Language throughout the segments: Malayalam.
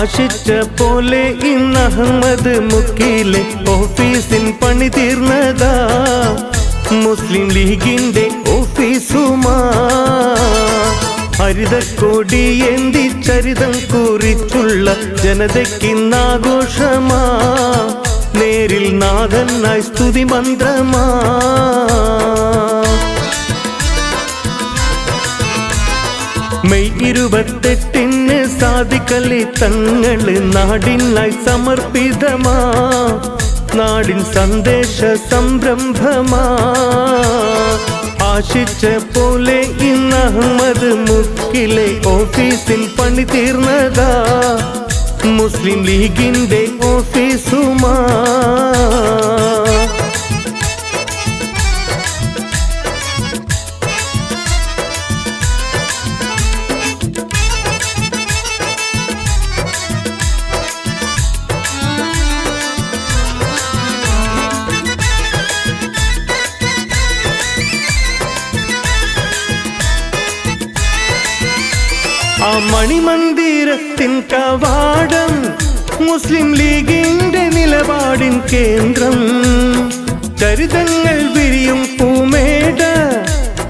ആശിച്ച പോലെ ഇന്ന് അഹമ്മദ് മുക്കിലെ ഓഫീസിൻ പണി തീർന്നതാ. മുസ്ലിം ലീഗിന്റെ ഓഫീസുമാ. ഹരിതക്കോടി എന്തി ചരിതം കുറിച്ചുള്ള ജനതയ്ക്കിന്നാഘോഷമാ നേരിൽ നാഥനായി സ്തുതി മന്ത്രമാ. മെയ് ഇരുപത്തെട്ടിന് സാധിക്കലി തങ്ങൾ നാടിനായി സമർപ്പിതമാ. നാടിൻ സന്ദേശ സംരംഭമാ. ആശിച്ച പോലെ ഇന്ന് അഹമ്മദ് മുക്കിലെ ഓഫീസിൽ പണി തീർന്നതാ. മുസ്ലിം ലീഗിന്റെ ഓഫീസുമാ. മണിമന്ദിരത്തിൻ കവാടം മുസ്ലിം ലീഗിന്റെ നിലപാടിൻ കേന്ദ്രം. ചരിതങ്ങൾ വിരിയും പൂമേട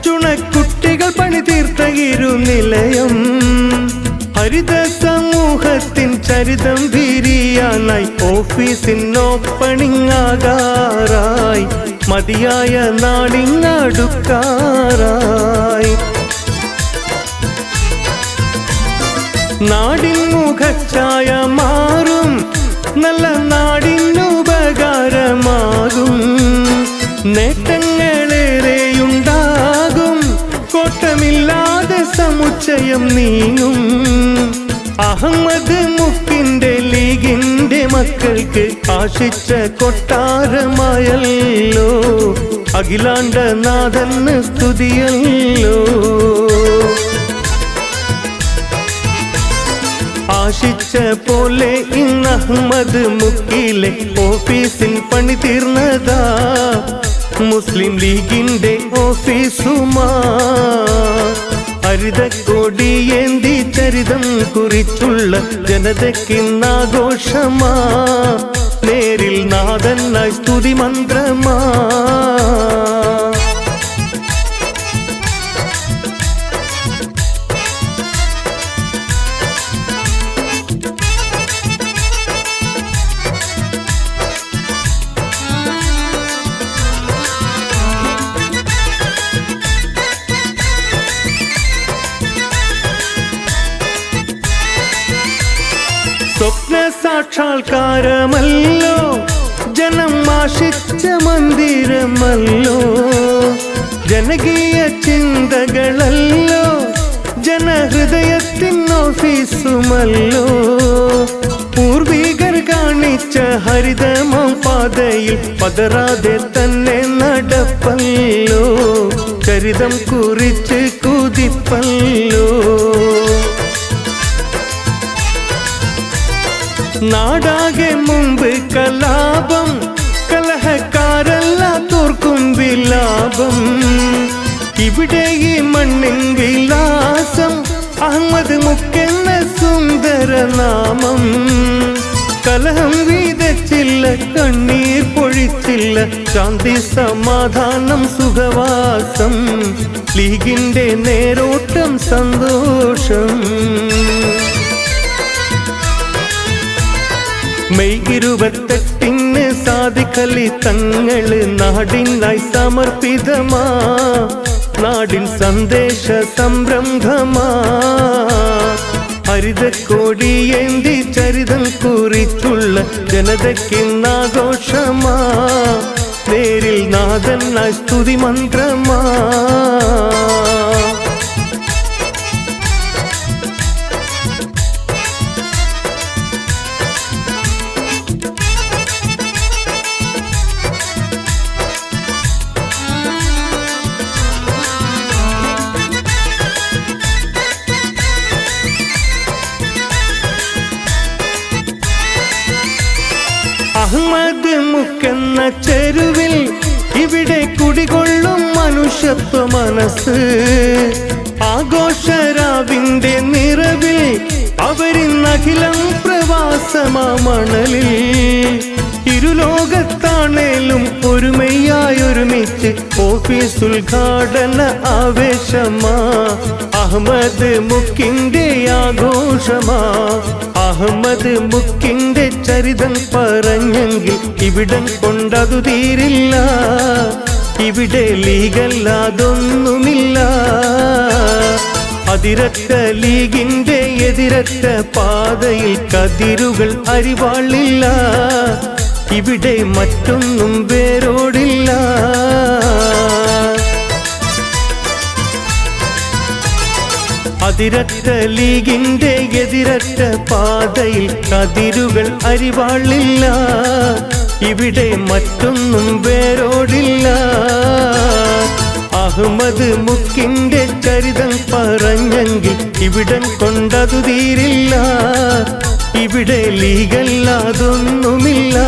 ചുണക്കുട്ടികൾ പണി തീർത്ത ഇരുനിലയം. ഹരിത സമൂഹത്തിൻ ചരിതം വിരിയാനായി ഓഫീസിൻ ഓപ്പണിംഗ് ആകാറായി മതിയായ നാടിങ്ങടുക്കാറായി. നാടിൻ മുഖച്ഛായ മാറും. നല്ല നാടിൻ ഉപകാരമാകും. നേട്ടങ്ങളേറെയുണ്ടാകും. കോട്ടമില്ലാതെ സമുച്ചയം നീങ്ങും. അഹമ്മദ് മുക്കിന്റെ ലീഗിന്റെ മക്കൾക്ക് ആശിച്ച കൊട്ടാരമായല്ലോ. അഖിലാണ്ട നാഥന് സ്തുതിയല്ലോ. ആശിച്ച പോലെ ഇന്ന് അഹമ്മദ് മുക്കിലെ ഓഫീസിൽ പണി തീർന്നതാ. മുസ്ലിം ലീഗിന്റെ ഓഫീസുമാ. ഹരിതക്കൊടി ഏന്തി ചരിതം കുറിച്ചുള്ള ജനതയ്ക്കിന്നാഘോഷമാ നേരിൽ നാഥനായി സ്തുതി മന്ത്രമാ. സാക്ഷാത്കാരമല്ലോ. ജനം ആശിച്ച മന്ദിരമല്ലോ. ജനകീയ ചിന്തകളല്ലോ. ജനഹൃദയത്തിൻ ഓഫീസുമല്ലോ. പൂർവികർ കാണിച്ച ഹരിതമം പാതയിൽ പതറാതെ തന്നെ നടപ്പല്ലോ. ചരിതം കുറിച്ച് കുതിപ്പല്ലോ. നാടാകെ മുമ്പ് കലാപം. കലഹക്കാരല്ല തോർക്കും വിലാപം ഇവിടെ ഈ മണ്ണിൻ വിലാസം അഹമ്മദ് മുക്കെന്ന സുന്ദരനാമം കലഹം വീതച്ചില്ല കണ്ണീർ പൊഴിച്ചില്ല ശാന്തി സമാധാനം സുഖവാസം. ലീഗിന്റെ നേരോട്ടം സന്തോഷം. മെയ് ഇരുപത്തെട്ടിന് സാധിക്കലി തങ്ങൾ നാടിനായി സമർപ്പിതമാ. നാടിൻ സന്ദേശ സംരംഭമാ. ഹരിതക്കോടി എന്തി ചരിതം കുറിച്ചുള്ള ജനതയ്ക്കിന്നാഘോഷമാ. നേരിൽ നാഥനായി സ്തുതി മന്ത്രമാ. അഹമ്മദ് മുക്കെന്ന ചെരുവിൽ ഇവിടെ കുടികൊള്ളും മനുഷ്യത്വ മനസ്സ്. ആഘോഷരാവിന്റെ നിറവിൽ അവരിന്നഖിലം പ്രവാസമാ മണലിൽ. ഇരുലോകത്താണേലും ഒരുമയായി ഒരുമിച്ച് ഓഫീസ് ഉദ്ഘാടന ആവേശമാ. അഹമ്മദ് മുക്കിന്റെ ആഘോഷമാ. അഹമ്മദ് മുക്കിന്റെ ചരിതം പറഞ്ഞെങ്കിൽ ഇവിടം കൊണ്ടതു തീരില്ല. ഇവിടെ ലീഗല്ലാതൊന്നുമില്ല. അതിരത്ത ലീഗിന്റെ എതിരത്ത പാതയിൽ കതിരുകൾ അരിവാളില്ല. ഇവിടെ മറ്റൊന്നും വേരോടില്ല. അതിരറ്റ ലീഗിന്റെ എതിരറ്റ പാതയിൽ കതിരുകൾ അരിവാളില്ല. ഇവിടെ മറ്റൊന്നും വേരോടില്ല. അഹമ്മദ് മുക്കിന്റെ ചരിതം പറഞ്ഞെങ്കിൽ ഇവിടം കൊണ്ടതു തീരില്ല. ഇവിടെ ലീഗല്ലാതൊന്നുമില്ല.